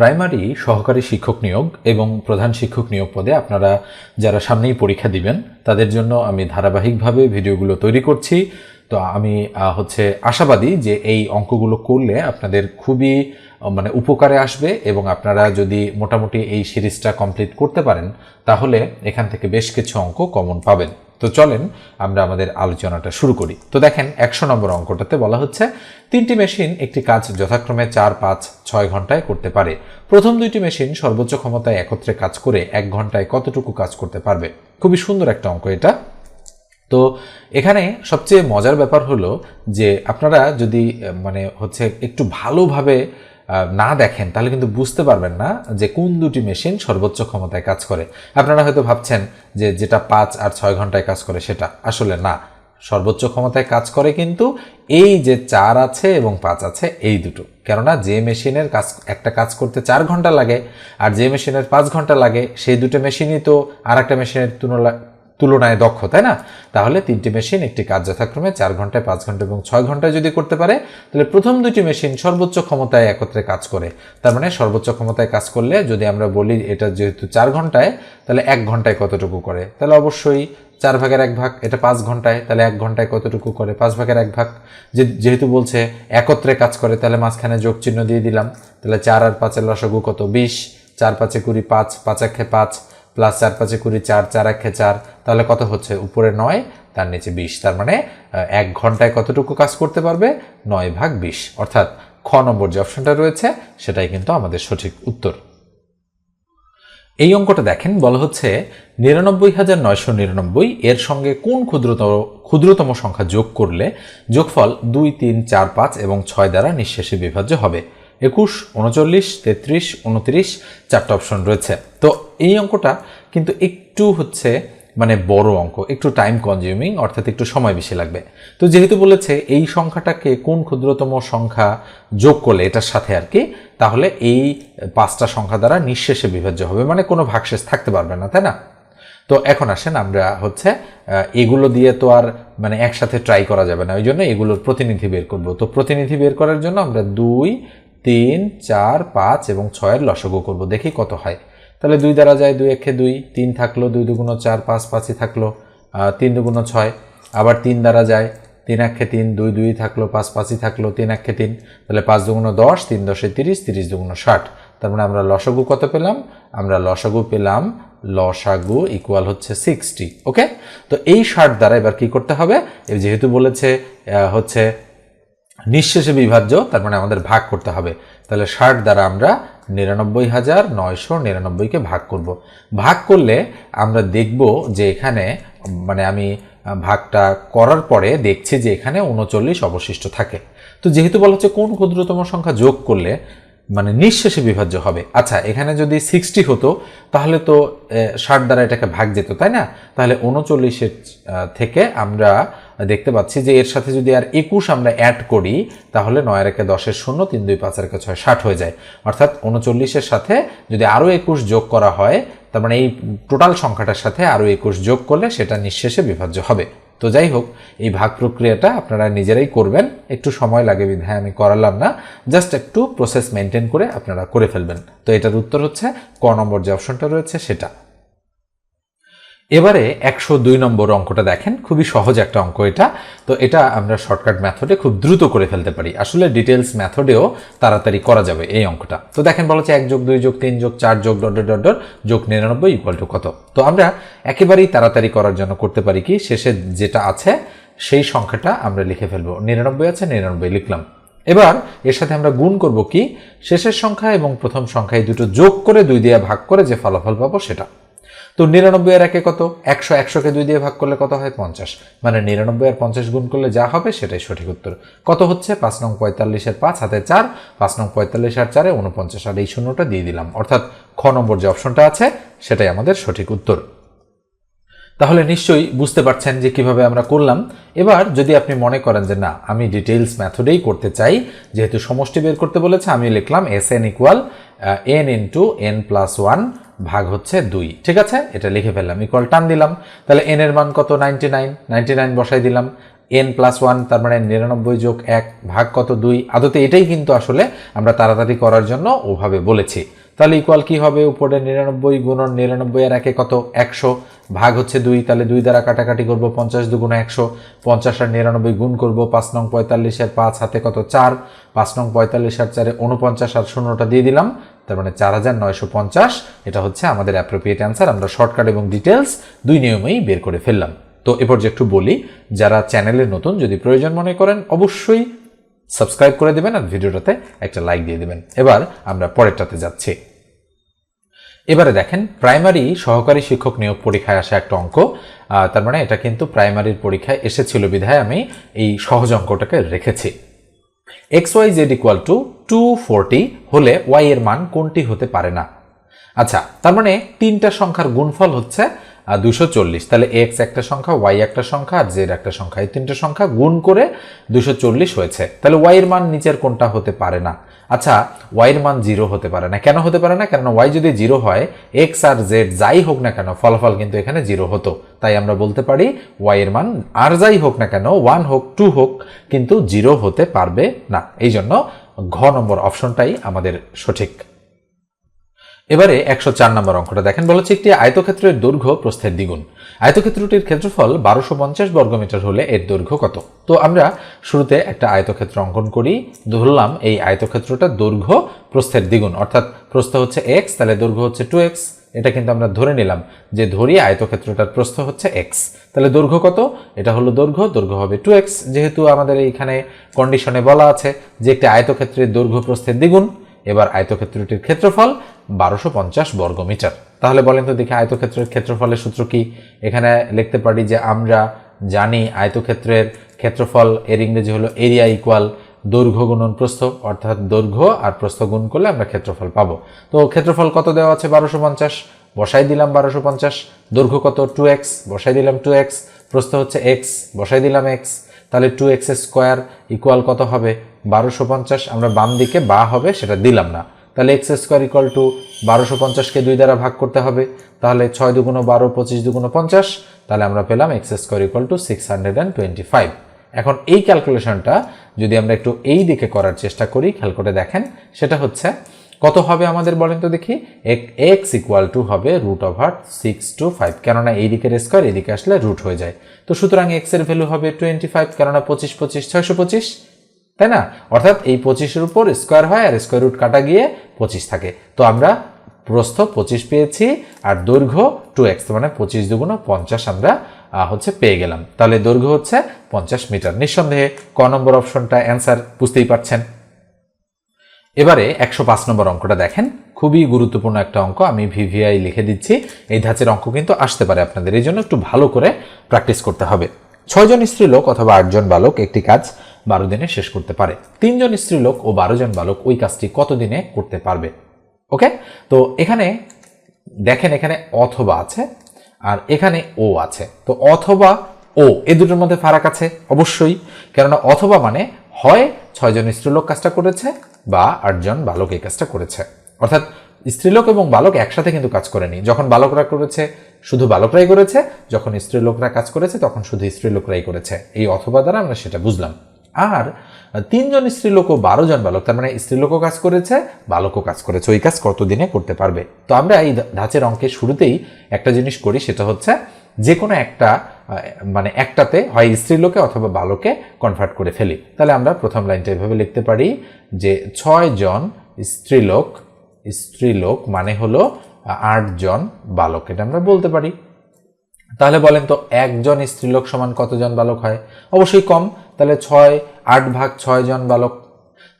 Primary সহকারী শিক্ষক নিয়োগ এবং প্রধান শিক্ষক নিয়োগ পদে আপনারা যারা সামনেই পরীক্ষা দিবেন, তাদের জন্য আমি ধারাবাহিকভাবে ভিডিওগুলো তৈরি করছি। তো আমি হচ্ছে আশাবাদী যে এই অঙ্কগুলো করলে আপনাদের খুবই মানে উপকারে আসবে এবং আপনারা যদি মোটামুটি এই সিরিজটা কমপ্লিট করতে পারেন, তাহলে এখান থেকে বেশ কিছু অঙ্ক কমন পাবেন। তো চলেন আমরা আমাদের আলোচনাটা শুরু করি। তো দেখেন, একশো নম্বর অঙ্কটাতে বলা হচ্ছে, তিনটি মেশিন একটি কাজ যথাক্রমে চার, পাঁচ, ছয় ঘন্টায় করতে পারে। প্রথম দুইটি মেশিন সর্বোচ্চ ক্ষমতায় একত্রে কাজ করে এক ঘন্টায় কতটুকু কাজ করতে পারবে? খুবই সুন্দর একটা অঙ্ক এটা। তো এখানে সবচেয়ে মজার ব্যাপার হলো যে আপনারা যদি মানে হচ্ছে একটু ভালোভাবে না দেখেন, তাহলে কিন্তু বুঝতে পারবেন না যে কোন দুটি মেশিন সর্বোচ্চ ক্ষমতায় কাজ করে। আপনারা হয়তো ভাবছেন যে যেটা পাঁচ আর ছয় ঘন্টায় কাজ করে সেটা। আসলে না, সর্বোচ্চ ক্ষমতায় কাজ করে কিন্তু এই যে চার আছে এবং পাঁচ আছে, এই দুটো। কেননা যে মেশিনের কাজ, একটা কাজ করতে চার ঘণ্টা লাগে, আর যে মেশিনের পাঁচ ঘণ্টা লাগে, সেই দুটো মেশিনই তো আর একটা মেশিনের তুলনা তুলনায় দক্ষ, তাই না? তাহলে তিনটি মেশিন, একটি কাজ যথাক্রমে চার ঘন্টায়, পাঁচ ঘণ্টা এবং ছয় ঘন্টায় যদি করতে পারে, তাহলে প্রথম দুটি মেশিন সর্বোচ্চ ক্ষমতায় একত্রে কাজ করে। তার মানে সর্বোচ্চ ক্ষমতায় কাজ করলে যদি আমরা বলি এটা যেহেতু চার ঘন্টায়, তাহলে এক ঘন্টায় কতটুকু করে? তাহলে অবশ্যই চার ভাগের এক ভাগ, এটা পাঁচ ঘন্টায়, তাহলে এক ঘন্টায় কতটুকু করে? পাঁচ ভাগের এক ভাগ। যেহেতু বলছে একত্রে কাজ করে, তাহলে মাঝখানে যোগ চিহ্ন দিয়ে দিলাম। তাহলে চার আর পাঁচের লসাগু কত? বিশ, চার পাঁচে কুড়ি, পাঁচ পাঁচ একে পাঁচ প্লাস চার পাঁচে কুড়ি, চার চার একে চার, তাহলে কত হচ্ছে? উপরে নয়, তার নিচে বিশ, তার মানে এক ঘন্টায় কতটুকু কাজ করতে পারবে? নয় ভাগ বিশ। অর্থাৎ খ নম্বর যে অপশনটা রয়েছে, সেটাই কিন্তু আমাদের সঠিক উত্তর। এই অঙ্কটা দেখেন, বলা হচ্ছে নিরানব্বই হাজার নয়শো নিরানব্বই, এর সঙ্গে কোন ক্ষুদ্রতম ক্ষুদ্রতম সংখ্যা যোগ করলে যোগফল দুই, তিন, চার, পাঁচ এবং ছয় দ্বারা নিঃশেষে বিভাজ্য হবে? একুশ, উনচল্লিশ, তেত্রিশ, উনত্রিশ চারটা অপশন রয়েছে। তো এই অঙ্কটা কিন্তু একটু হচ্ছে মানে বড় অঙ্ক, একটু টাইম কনজিউমিং অর্থাৎ একটু সময় বেশি লাগবে। তো যেহেতু বলেছে এই সংখ্যাটাকে কোন ক্ষুদ্রতম সংখ্যা যোগ করলে এটার সাথে আর কি, তাহলে এই পাঁচটা সংখ্যা দ্বারা নিঃশেষে বিভাজ্য হবে মানে কোনো ভাগশেষ থাকতে পারবে না, তাই না? তো এখন আসেন আমরা হচ্ছে এগুলো দিয়ে তো আর মানে একসাথে ট্রাই করা যাবে না, ওই জন্য এগুলোর প্রতিনিধি বের করব। তো প্রতিনিধি বের করার জন্য আমরা দুই তিন, চার, পাঁচ এবং ছয়ের লসগু করব। দেখি কত হয়। তাহলে দুই দ্বারা যায় দুই একে দুই, তিন থাকল দুই দুগুণ চার, পাঁচ, পাঁচই থাকল তিন দুগুণ ছয়। আবার তিন দ্বারা যায় তিন একে তিন, দুই দুই থাকল, পাঁচ পাঁচই থাকল, তিন একে তিন। তাহলে পাঁচ দুগুণ দশ, তিন দশে তিরিশ তিরিশ দুগুণ ষাট। তার মানে আমরা লসগু কত পেলাম? আমরা লসাগু পেলাম লসাগু ইকুয়াল হচ্ছে সিক্সটি ওকে তো এই ষাট দ্বারা এবার কি করতে হবে? যেহেতু বলেছে হচ্ছে নিঃশেষে বিভাজ্য, তার মানে আমাদের ভাগ করতে হবে। তাহলে ষাট দ্বারা আমরা নিরানব্বই হাজার নয়শো নিরানব্বইকে ভাগ করব। ভাগ করলে আমরা দেখব যে এখানে মানে আমি ভাগটা করার পরে দেখছি যে এখানে উনচল্লিশ অবশিষ্ট থাকে। তো যেহেতু বলা হচ্ছে কোন ক্ষুদ্রতম সংখ্যা যোগ করলে মানে নিঃশেষে বিভাজ্য হবে। আচ্ছা এখানে যদি সিক্সটি হতো, তাহলে তো ষাট দ্বারা এটাকে ভাগ যেত, তাই না? তাহলে উনচল্লিশের থেকে আমরা দেখতে পাচ্ছি যে এর সাথে যদি আর একুশ আমরা অ্যাড করি, তাহলে নয় রেখে দশের শূন্য, তিন দুই পাঁচ রেখে ছয় ষাট হয়ে যায়। অর্থাৎ উনচল্লিশের সাথে যদি আরও একুশ যোগ করা হয়, তার মানে এই টোটাল সংখ্যাটার সাথে আরও একুশ যোগ করলে সেটা নিঃশেষে বিভাজ্য হবে। তো যাই হোক, এই ভাগ প্রক্রিয়াটা আপনারা নিজেরাই করবেন। একটু সময় লাগে বিধায় আমি করালাম না। জাস্ট একটু প্রসেস মেনটেন করে আপনারা করে ফেলবেন। তো এটার উত্তর হচ্ছে ক নম্বর যে অপশনটা রয়েছে সেটা। এবারে একশো দুই নম্বর অঙ্কটা দেখেন, খুবই সহজ একটা অঙ্ক এটা। তো এটা আমরা শর্টকাট মেথডে খুব দ্রুত করে ফেলতে পারি। আসলে ডিটেলস মেথডেও তাড়াতাড়ি করা যাবে এই অঙ্কটা। তো দেখেন বলা হচ্ছে এক যোগ দুই যোগ তিন যোগ চার যোগ ডট ডট ডট যোগ নিরানব্বই ইকুয়াল টু কত? তো আমরা একেবারেই তাড়াতাড়ি করার জন্য করতে পারি কি, শেষে যেটা আছে সেই সংখ্যাটা আমরা লিখে ফেলব। নিরানব্বই আছে, নিরানব্বই লিখলাম। এবার এর সাথে আমরা গুণ করব কি, শেষের সংখ্যা এবং প্রথম সংখ্যা এই দুটো যোগ করে দুই দিয়ে ভাগ করে যে ফলাফল পাবো সেটা। তো নিরানব্বই আর একে কত? একশো, একশোকে দুই দিয়ে ভাগ করলে কত হয়? পঞ্চাশ। মানে নিরানব্বই আর পঞ্চাশ গুণ করলে যা হবে সেটাই সঠিক উত্তর। কত হচ্ছে? পাঁচ নং পঁয়তাল্লিশের পাঁচ, হাতে চার। পাঁচ নং পঁয়তাল্লিশ আর চারে উনপঞ্চাশ আর এই শূন্যটা দিয়ে দিলাম। অর্থাৎ খ নম্বর যে অপশনটা আছে, সেটাই আমাদের সঠিক উত্তর। তাহলে নিশ্চয়ই বুঝতে পারছেন যে কীভাবে আমরা করলাম। এবার যদি আপনি মনে করেন যে না, আমি ডিটেইলস মেথডেই করতে চাই, যেহেতু সমষ্টি বের করতে বলেছে, আমি লিখলাম S N equal N into N plus one ভাগ হচ্ছে দুই। ঠিক আছে? এটা লিখে ফেললাম। ইকুয়াল টান দিলাম। তাহলে এন এর মান কত? নাইনটি নাইন নাইনটি নাইন বসাই দিলাম। এন প্লাস ওয়ান তার মানে নিরানব্বই যোগ এক ভাগ কত? দুই। আদতে এটাই কিন্তু আসলে আমরা তাড়াতাড়ি করার জন্য ওভাবে বলেছি। তাহলে ইকুয়াল কি হবে? উপরে নিরানব্বই গুণন নিরানব্বই আর একে কত? একশো। ভাগ হচ্ছে দুই। তাহলে দুই দ্বারা কাটাকাটি করব পঞ্চাশ দুগুণ একশো। পঞ্চাশ আর নিরানব্বই গুণ করব পাঁচ নং পঁয়তাল্লিশ আর পাঁচ হাতে কত? চার। পাঁচ নং পঁয়তাল্লিশ আর চারে উনপঞ্চাশ আর শূন্যটা দিয়ে দিলাম। তার মানে চার হাজার নয়শো পঞ্চাশ। এটা হচ্ছে আমাদের অ্যাপ্রোপ্রিয়েট অ্যান্সার আমরা শর্টকাট এবং ডিটেলস দুই নিয়মেই বের করে ফেললাম। তো এ পর্যায়ে একটু বলি, যারা চ্যানেলে নতুন যদি প্রয়োজন মনে করেন, অবশ্যই সাবস্ক্রাইব করে দেবেন আর ভিডিওটাতে একটা লাইক দিয়ে দেবেন। এবার আমরা পরেরটাতে যাচ্ছি। এবারে দেখেন প্রাইমারি সহকারী শিক্ষক নিয়োগ পরীক্ষায় আসা একটা অঙ্ক। তার মানে এটা কিন্তু প্রাইমারির পরীক্ষায় এসেছিল বিধায় আমি এই সহজ অঙ্কটাকে রেখেছি। X Y Z equal to two forty হলে ওয়াই এর মান কোনটি হতে পারে না? আচ্ছা তার মানে তিনটা সংখ্যার গুণফল হচ্ছে দুশো চল্লিশ। তাহলে এক্স একটা সংখ্যা ওয়াই একটা সংখ্যা, আর জেড একটা সংখ্যা, এই তিনটা সংখ্যা গুণ করে দুশো চল্লিশ হয়েছে। তাহলে ওয়াই এর মান নিচের কোনটা হতে পারে না? আচ্ছা ওয়াই এর মান জিরো হতে পারে না। কেন হতে পারে না? কেননা ওয়াই যদি জিরো হয় এক্স আর জেড যাই হোক না কেন, ফলাফল কিন্তু এখানে জিরো হতো। তাই আমরা বলতে পারি ওয়াই এর মান আর যাই হোক না কেন ওয়ান হোক টু হোক, কিন্তু জিরো হতে পারবে না। এই জন্য ঘ নম্বর অপশনটাই আমাদের সঠিক। এবারে একশো চার নম্বর অঙ্কটা দেখেন, বলা হচ্ছে একটি আয়তক্ষেত্রের দৈর্ঘ্য প্রস্থের দ্বিগুণ। আয়তক্ষেত্রটির ক্ষেত্রফল বারোশো পঞ্চাশ বর্গমিটার হলে এর দৈর্ঘ্য কত? তো আমরা শুরুতে একটা আয়তক্ষেত্র অঙ্কন করি, ধরলাম এই আয়তক্ষেত্রটার দৈর্ঘ্য প্রস্থের দ্বিগুণ, অর্থাৎ প্রস্থ হচ্ছে এক্স তাহলে দৈর্ঘ্য হচ্ছে টু এক্স এটা কিন্তু আমরা ধরে নিলাম যে ধরি আয়তক্ষেত্রটার প্রস্থ হচ্ছে এক্স তাহলে দৈর্ঘ্য কত? এটা হলো দৈর্ঘ্য দৈর্ঘ্য হবে টু এক্স যেহেতু আমাদের এইখানে কন্ডিশনে বলা আছে যে একটি আয়তক্ষেত্রের দৈর্ঘ্য প্রস্থের দ্বিগুণ এবার আয়তক্ষেত্রটির ক্ষেত্রফল বারোশো পঞ্চাশ বর্গমিটার। তাহলে বলেন তো দেখি আয়তক্ষেত্রের ক্ষেত্রফলের সূত্র কি? এখানে লিখতে পারি যে আমরা জানি আয়তক্ষেত্রের ক্ষেত্রফল এর ইংরেজি হলো এরিয়া ইকুয়াল দৈর্ঘ্য গুণন প্রস্থ, অর্থাৎ দৈর্ঘ্য আর প্রস্থ গুণ করলে আমরা ক্ষেত্রফল পাবো। তো ক্ষেত্রফল কত দেওয়া আছে বারোশো পঞ্চাশ? বসাই দিলাম বারোশো পঞ্চাশ। দৈর্ঘ্য কত? টু এক্স বসাই দিলাম টু এক্স প্রস্থ হচ্ছে এক্স বসাই দিলাম এক্স তাহলে টু এক্স স্কোয়ার ইকুয়াল কত হবে? বারোশো পঞ্চাশ। আমরা বাম দিকে বা হবে সেটা দিলাম না। তাহলে এক্স স্কোয়ার ইকুয়াল টু বারোশো পঞ্চাশকে দুই দ্বারা ভাগ করতে হবে। তাহলে ছয় দুগুণো বারো, পঁচিশ দুগুণো পঞ্চাশ। তাহলে আমরা পেলাম X square equal to six hundred and twenty five এখন এই ক্যালকুলেশনটা যদি আমরা একটু এই দিকে করার চেষ্টা করি, খেয়াল করে দেখেন, সেটা হচ্ছে কত হবে আমাদের বলেন তো দেখি? এক্স ইকুয়াল টু হবে root over six two five কেননা এই দিকের স্কোয়ার এদিকে আসলে রুট হয়ে যায়। তো সুতরাং এক্সের ভ্যালু হবে টোয়েন্টি ফাইভ কেননা পঁচিশ পঁচিশ, ছয়শো পঁচিশ। তাই না? অর্থাৎ এই পঁচিশের উপর স্কোয়ার হয় আর স্কোয়ার রুট কাটা গিয়ে পঁচিশ থাকে। তো আমরা প্রস্থ পঁচিশ পেয়েছি আর দৈর্ঘ্য টু এক্স মানে পঁচিশ দুগুণ পঞ্চাশ আমরা হচ্ছে পেয়ে গেলাম। তাহলে দৈর্ঘ্য হচ্ছে পঞ্চাশ মিটার। নিঃসন্দেহে ক নম্বর অপশনটা অ্যান্সার বুঝতেই পারছেন। এবারে একশো পাঁচ নম্বর অঙ্কটা দেখেন। খুবই গুরুত্বপূর্ণ একটা অঙ্ক, আমি ভিভিআই লিখে দিচ্ছি। এই ধাঁচের অঙ্ক কিন্তু আসতে পারে আপনাদের, এই জন্য একটু ভালো করে প্র্যাকটিস করতে হবে। ছয়জন স্ত্রীলোক অথবা আটজন বালক একটি কাজ বারো দিনে শেষ করতে পারে। তিনজন স্ত্রীলোক ও বারো জন বালক ওই কাজটি কত দিনে করতে পারবে? ওকে? তো এখানে দেখেন এখানে অথবা আছে আর এখানে ও আছে। তো অথবা ও, এ দুটোর মধ্যে ফারাক আছে অবশ্যই। কেননা অথবা মানে হয় ছয়জন স্ত্রীলোক কাজটা করেছে বা আটজন বালক এই কাজটা করেছে। অর্থাৎ স্ত্রীলোক এবং বালক একসাথে কিন্তু কাজ করেনি। যখন বালকরা করেছে, শুধু বালকরাই করেছে, যখন স্ত্রীলোকরা কাজ করেছে, তখন শুধু স্ত্রীলোকরাই করেছে। এই অথবা দ্বারা আমরা সেটা বুঝলাম। আর তিনজন স্ত্রীলোক ও বারো জন বালক, তার মানে স্ত্রীলোকও কাজ করেছে, বালকও কাজ করেছে, ওই কাজ কতদিনে করতে পারবে? তো আমরা এই ধাঁচের অঙ্কের শুরুতেই একটা জিনিস করি, সেটা হচ্ছে যে কোনো একটা মানে একটাতে হয় স্ত্রীলোকে অথবা বালকে কনভার্ট করে ফেলি। তাহলে আমরা প্রথম লাইনটা এভাবে লিখতে পারি যে ছয় জন স্ত্রীলোক স্ত্রীলোক মানে হলো আটজন বালক, এটা আমরা বলতে পারি। তাহলে বলেন তো একজন স্ত্রীলোক সমান কতজন বালক হয়? অবশ্যই কম। তাহলে ছয়, আট ভাগ ছয় জন বালক।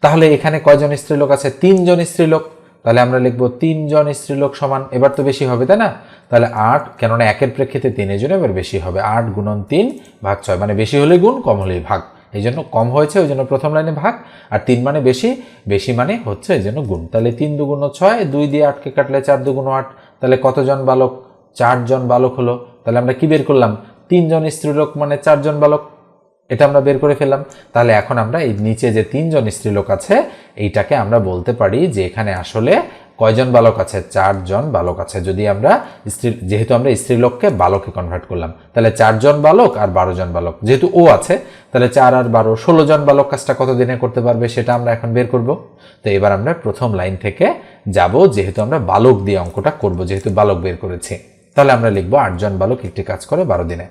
তাহলে এখানে কয়জন স্ত্রীলোক আছে? তিনজন স্ত্রীলোক। তাহলে আমরা লিখব তিনজন স্ত্রীলোক সমান, এবার তো বেশি হবে, তাই না? তাহলে আট, কেননা একের প্রেক্ষিতে তিনের জন্য এবার বেশি হবে। আট গুণন তিন ভাগ ছয় মানে বেশি হলে গুণ, কম হলেই ভাগ। এই জন্য কম হয়েছে, ওই জন্য প্রথম লাইনে ভাগ। আর তিন মানে বেশি বেশি মানে হচ্ছে এই জন্য গুণ। তাহলে তিন দুগুণ ছয়, দুই দিয়ে আটকে কাটলে চার দুগুণ আট। তাহলে কতজন বালক? চারজন বালক হলো। তাহলে আমরা কি বের করলাম? তিনজন স্ত্রীলোক মানে চারজন বালক। এটা আমরা বের করে ফেললাম। তাহলে এখন আমরা এই নিচে যে তিনজন স্ত্রীলোক আছে, এইটাকে আমরা বলতে পারি যে এখানে আসলে কয়জন বালক আছে? চারজন বালক আছে। যদি আমরা স্ত্রী, যেহেতু আমরা স্ত্রীলোককে বালকে কনভার্ট করলাম, তাহলে চারজন বালক আর বারো জন বালক। যেহেতু ও আছে, তাহলে চার আর বারো ষোলো জন বালক কাজটা কত দিনে করতে পারবে সেটা আমরা এখন বের করব। তো এবার আমরা প্রথম লাইন থেকে যাব, যেহেতু আমরা বালক দিয়ে অঙ্কটা করব, যেহেতু বালক বের করেছি। তাহলে আমরা লিখব আটজন বালক একটি কাজ করে বারো দিনে।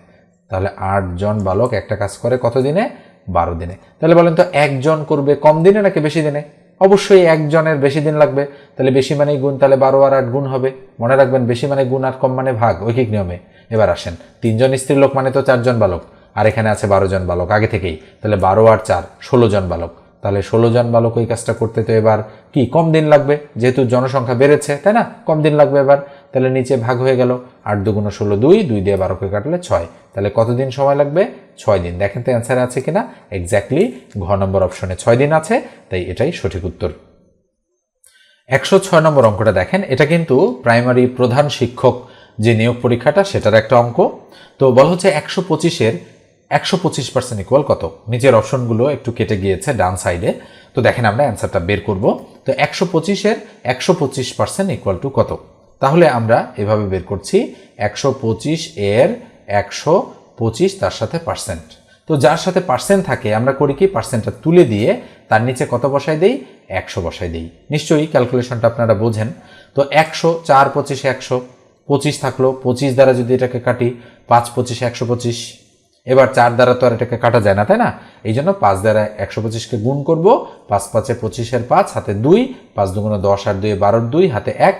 তাহলে আটজন বালক একটা কাজ করে কত দিনে? বারো দিনে। তাহলে বলেন তো একজন করবে কম দিনে নাকি বেশি দিনে? অবশ্যই একজনের বেশি দিন লাগবে। তাহলে বেশি মানে গুণ, তাহলে বারো আর আট গুণ হবে। মনে রাখবেন, বেশি মানে গুণ আর কম মানে ভাগ, ঐকিক নিয়মে। এবার আসেন, তিনজন স্ত্রী লোক মানে তো চারজন বালক, আর এখানে আছে বারো জন বালক, আগে থেকেই। তাহলে বারো আর চার, ষোলো জন বালক। তাহলে ষোলো জন বালক ওই কাজটা করতে তো এবার কি, কম দিন লাগবে? যেহেতু জনসংখ্যা বেড়েছে, তাই না? কম দিন লাগবে এবার। তাহলে নিচে ভাগ হয়ে গেল। আট দুগুণ ষোলো দুই দুই দিয়ে বারোকে কাটলে ছয়। তাহলে কতদিন সময় লাগবে? ছয় দিন। দেখেন তো অ্যান্সার আছে কিনা? এক্স্যাক্টলি ঘ নম্বর অপশনে ছয় দিন আছে, তাই এটাই সঠিক উত্তর। একশো ছয় নম্বর অঙ্কটা দেখেন। এটা কিন্তু প্রাইমারি প্রধান শিক্ষক যে নিয়োগ পরীক্ষাটা, সেটার একটা অঙ্ক। তো বলা হচ্ছে একশো পঁচিশের একশো পঁচিশ পার্সেন্ট ইকুয়াল কত? নিচের অপশনগুলো একটু কেটে গিয়েছে ডান সাইডে তো দেখেন আমরা অ্যান্সারটা বের করব। তো একশো পঁচিশের একশো পঁচিশ পার্সেন্ট ইকুয়াল টু কত? তাহলে আমরা এভাবে বের করছি, একশো পঁচিশ এর একশো পঁচিশ তার সাথে পার্সেন্ট তো যার সাথে পার্সেন্ট থাকে, আমরা করি কি? পার্সেন্টটা তুলে দিয়ে তার নিচে কত বসাই দেই? একশো বসাই দেই। নিশ্চয়ই ক্যালকুলেশনটা আপনারা বোঝেন। তো একশো, চার পঁচিশে একশো, পঁচিশ থাকল, পঁচিশ দ্বারা যদি এটাকে কাটি, পাঁচ পঁচিশে একশো পঁচিশ এবার চার দ্বারা তো আর এটাকে কাটা যায় না, তাই না? এই জন্য পাঁচ দ্বারা একশো পঁচিশকে গুণ করব, পাঁচ পাঁচে পঁচিশের পাঁচ, হাতে দুই, পাঁচ দুগুণে দশ আর দুই বারোর দুই, হাতে এক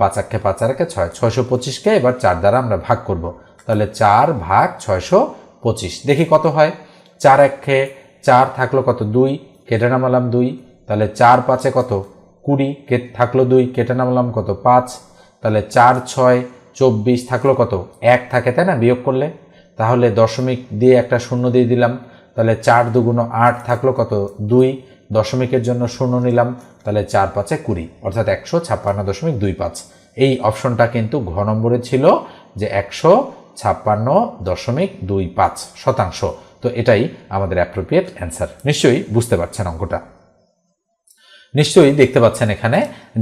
পাঁচ আক্ষে পাঁচ আর একে ছয়, ছয়শো পঁচিশকে এবার চার দ্বারা আমরা ভাগ করব। তাহলে চার ভাগ ছয়শো পঁচিশ, দেখি কত হয়। চার একে চার থাকল কত? দুই, কেটে নামালাম দুই, তাহলে চার পাঁচে কত? কুড়ি, কে থাকল দুই, কেটে নামালাম কত? পাঁচ, তাহলে চার ছয়, চব্বিশ থাকল কত? এক থাকে, তাই না? বিয়োগ করলে। তাহলে দশমিক দিয়ে একটা শূন্য দিয়ে দিলাম, তাহলে চার দুগুণ আট থাকল কত? দুই। দশমিকের জন্য শূন্য নিলাম, তাহলে চার পাঁচে কুড়ি, অর্থাৎ একশো ছাপ্পান্ন দশমিক দুই পাঁচ। এই অপশনটা কিন্তু ঘ নম্বরে ছিল যে একশো ছাপ্পান্ন দশমিক দুই পাঁচ শতাংশ। তো এটাই আমাদের অ্যাপ্রোপ্রিয়েট অ্যান্সার নিশ্চয়ই বুঝতে পারছেন অঙ্কটা। নিশ্চয়ই দেখতে পাচ্ছেন এখানে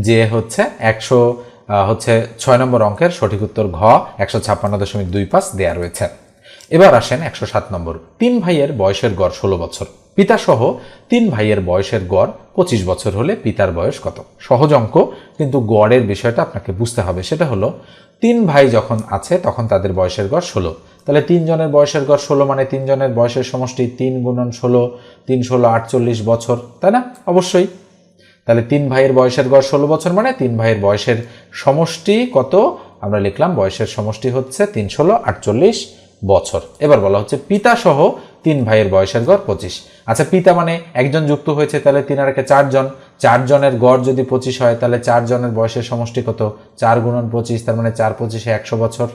যে হচ্ছে একশো হচ্ছে ছয় নম্বর অঙ্কের সঠিক উত্তর ঘ, একশো ছাপ্পান্ন দশমিক দুই পাঁচ দেওয়া রয়েছে। এবার আসেন একশো সাত নম্বর। তিন ভাইয়ের বয়সের গড় ষোলো বছর। পিতা সহ তিন ভাইয়ের বয়সের গড় পঁচিশ বছর হলে পিতার বয়স কত? সহজ অঙ্ক, কিন্তু গড়ের বিষয়টা আপনাকে বুঝতে হবে। সেটা হলো, তিন ভাই যখন আছে, তখন তাদের বয়সের গড় ষোলো। তাহলে তিনজনের বয়সের গড় ষোলো মানে তিনজনের বয়সের সমষ্টি তিন গুণন ষোলো, তিন ষোলো আটচল্লিশ বছর, তাই না? অবশ্যই। তাহলে তিন ভাইয়ের বয়সের গড় ষোলো বছর মানে তিন ভাইয়ের বয়সের সমষ্টি কত? আমরা লিখলাম বয়সের সমষ্টি হচ্ছে তিন ষোলো আটচল্লিশ বছর। এবার বলা হচ্ছে পিতা সহ তিন ভাইয়ের বয়সের গড় পঁচিশ। আচ্ছা পিতা মানে একজন যুক্ত হয়েছে, তাহলে তিন আর চারজন। চারজনের গড় যদি পঁচিশ হয়, তাহলে চারজনের বয়সের সমষ্টি কত? চার গুণন পঁচিশ, তার মানে চার পঁচিশে একশো বছর।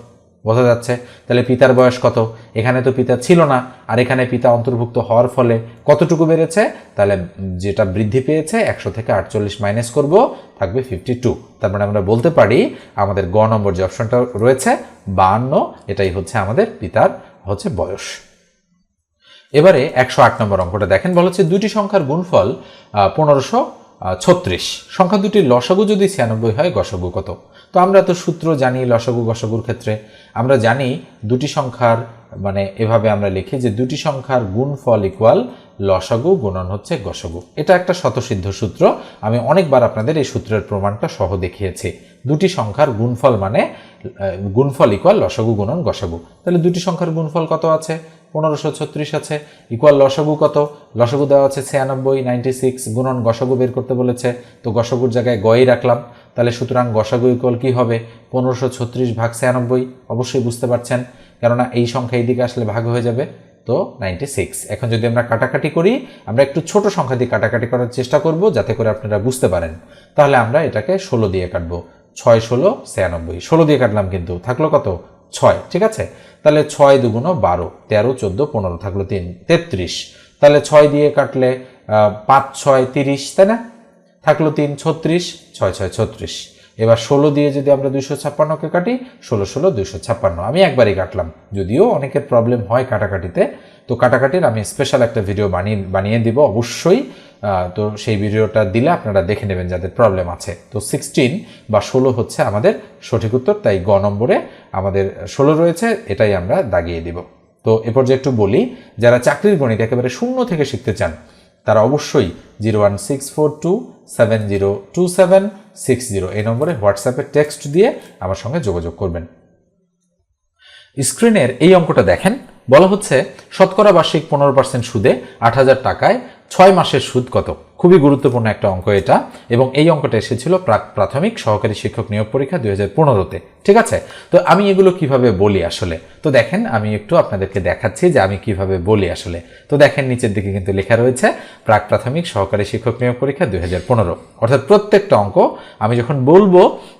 বোঝা যাচ্ছে, তাহলে পিতার বয়স কত? এখানে তো পিতা ছিল না, আর এখানে পিতা অন্তর্ভুক্ত হওয়ার ফলে কতটুকু বেড়েছে? তাহলে যেটা বৃদ্ধি পেয়েছে, একশো থেকে আটচল্লিশ মাইনাস করব, থাকবে ফিফটি টু তার মানে আমরা বলতে পারি, আমাদের গ নম্বর যে অপশনটা রয়েছে, বাহান্ন, এটাই হচ্ছে আমাদের পিতার হচ্ছে বয়স। এবারে একশো আট নম্বর অঙ্কটা দেখেন, বলা হচ্ছে দুটি সংখ্যার গুণফল পনেরোশো ছত্রিশ। সংখ্যা দুটির লসাগু যদি ছিয়ানব্বই হয়, গসাগু কত? তো আমরা তো সূত্র জানি লসাগু গসাগুর ক্ষেত্রে। আমরা জানি দুটি সংখ্যার মানে এভাবে আমরা লিখি যে দুটি সংখ্যার গুণফল ইকুয়াল লসাগু, গুণন হচ্ছে গসাগু। এটা একটা শতসিদ্ধ সূত্র। আমি অনেকবার আপনাদের এই সূত্রের প্রমাণটা সহ দেখিয়েছি। দুটি সংখ্যার গুণফল মানে গুণফল ইকুয়াল লসাগু, গুণন গসাগু। তাহলে দুটি সংখ্যার গুণফল কত আছে? পনেরোশো ছত্রিশ আছে। ইকুয়াল লসগু কত? লসগু দেওয়া আছে ছিয়ানব্বই নাইনটি সিক্স গুণন গসগু বের করতে বলেছে। তো গসাগুর জায়গায় গই রাখলাম। তাহলে সুতরাং গসাগু ইকুয়াল কী হবে? পনেরোশো ছত্রিশ ভাগ ছিয়ানব্বই। অবশ্যই বুঝতে পারছেন, কেননা এই সংখ্যা এই দিকে আসলে ভাগ হয়ে যাবে। তো নাইনটি সিক্স এখন যদি আমরা কাটাকাটি করি, আমরা একটু ছোট সংখ্যা দিয়ে কাটাকাটি করার চেষ্টা করব, যাতে করে আপনারা বুঝতে পারেন। তাহলে আমরা এটাকে ষোলো দিয়ে কাটবো। ছয় ষোলো, ছিয়ানব্বই। ষোলো দিয়ে কাটলাম কিন্তু, থাকল কত? ছয়, ঠিক আছে? তাহলে ছয় দুগুণ বারো, তেরো, চোদ্দ, পনেরো, থাকল তিন, তেত্রিশ। তাহলে ছয় দিয়ে কাটলে পাঁচ, ছয়, তিরিশ, তাই না? থাকল তিন ছত্রিশ, ছয় ছয়, ছত্রিশ। এবার ষোলো দিয়ে যদি আমরা দুইশো ছাপ্পান্নকে কাটি, ষোলো ষোলো, দুইশো ছাপ্পান্ন। আমি একবারই কাটলাম, যদিও অনেকের প্রবলেম হয় কাটাকাটিতে। তো তো কাটাকাটির আমি স্পেশাল একটা ভিডিও বানিয়ে বানিয়ে দিব অবশ্যই। তো সেই ভিডিওটা দিলে আপনারা দেখে নেবেন যাদের প্রবলেম আছে। তো সিক্সটিন বা ষোলো হচ্ছে আমাদের সঠিক উত্তর, তাই গ নম্বরে আমাদের ষোলো রয়েছে, এটাই আমরা দাগিয়ে দিব। তো এ পর্যায়ে একটু বলি, যারা চাকরির গণিত একেবারে শূন্য থেকে শিখতে চান, তারা অবশ্যই zero one six four two seven zero two seven six zero এই নম্বরে হোয়াটসঅ্যাপে টেক্সট দিয়ে আমার সঙ্গে যোগাযোগ করবেন। স্ক্রিনের এই অঙ্কটা দেখেন। বলা হচ্ছে, শতকরা বার্ষিক পনেরো পার্সেন্ট সুদে আট হাজার টাকায় ছয় মাসের সুদ কত? খুবই গুরুত্বপূর্ণ একটা অঙ্ক এটা, এবং এই অঙ্কটা এসেছিল প্রাক প্রাথমিক সহকারী শিক্ষক নিয়োগ পরীক্ষা দুই হাজার পনেরোতে। ঠিক আছে? তো আমি এগুলো কীভাবে বলি আসলে? তো দেখেন, আমি একটু আপনাদেরকে দেখাচ্ছি যে আমি কীভাবে বলি আসলে। তো দেখেন, নিচের দিকে কিন্তু লেখা রয়েছে, প্রাক প্রাথমিক সহকারী শিক্ষক নিয়োগ পরীক্ষা দুই হাজার পনেরো। অর্থাৎ প্রত্যেকটা অঙ্ক আমি যখন বলব,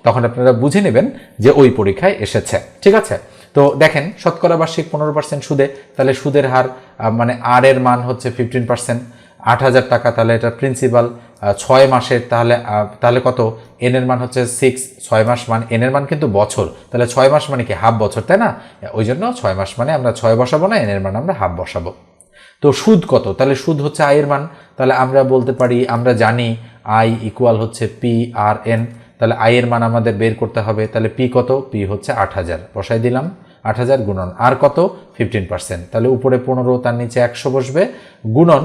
তখন আপনারা বুঝে নেবেন যে ওই পরীক্ষায় এসেছে। ঠিক আছে? তো দেখেন, শতকরা বার্ষিক পনেরো পার্সেন্ট সুদে, তাহলে সুদের হার মানে আর এর মান হচ্ছে ফিফটিন পার্সেন্ট আট হাজার টাকা, তাহলে এটা প্রিন্সিপাল ছয় মাসের, তাহলে তাহলে কত? এন এর মান হচ্ছে সিক্স ছয় মাস মান এন এর মান কিন্তু বছর। তাহলে ছয় মাস মানে কি? হাফ বছর, তাই না? ওই জন্য ছয় মাস মানে আমরা ছয় বসাবো না এন এর মান আমরা হাফ বসাবো। তো সুদ কত? তাহলে সুদ হচ্ছে আয়ের মান। তাহলে আমরা বলতে পারি, আমরা জানি আই ইকুয়াল হচ্ছে পি আর এন তাহলে আয়ের মান আমাদের বের করতে হবে। তাহলে পি কত? পি হচ্ছে আট হাজার। বসাই দিলাম। আট হাজার গুণন। আর কত? ফিফটিন পার্সেন্ট তাহলে উপরে পনেরো, তার নিচে একশো বসবে। গুণন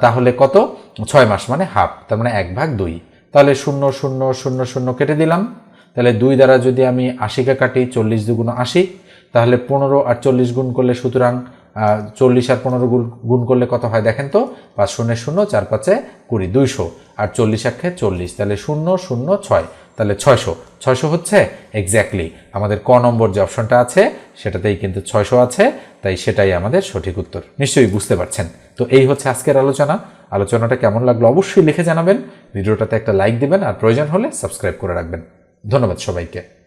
তাহলে কত? ছয় মাস মানে হাফ, তার মানে এক ভাগ দুই। তাহলে শূন্য শূন্য শূন্য শূন্য কেটে দিলাম। তাহলে দুই দ্বারা যদি আমি আশিকে কাটি, চল্লিশ দুগুণ আশি, তাহলে পনেরো আর চল্লিশ গুণ করলে সুতরাং চল্লিশ আর পনেরো গুণ গুণ করলে কত হয় দেখেন তো? পাঁচ শূন্য শূন্য, চার পাঁচে কুড়ি, দুইশো। আর চল্লিশ একে চল্লিশ, তাহলে শূন্য শূন্য, ছয়। তাহলে ছয়শো। ছয়শো হচ্ছে এক্স্যাক্টলি আমাদের ক নম্বর যে অপশনটা আছে, সেটাতেই কিন্তু ছয়শো আছে, তাই সেটাই আমাদের সঠিক উত্তর। নিশ্চয়ই বুঝতে পারছেন। তো এই হচ্ছে আজকের আলোচনা। আলোচনাটা কেমন লাগল অবশ্যই লিখে জানাবেন। ভিডিওটাতে একটা লাইক দিবেন আর প্রয়োজন হলে সাবস্ক্রাইব করে রাখবেন। ধন্যবাদ সবাইকে।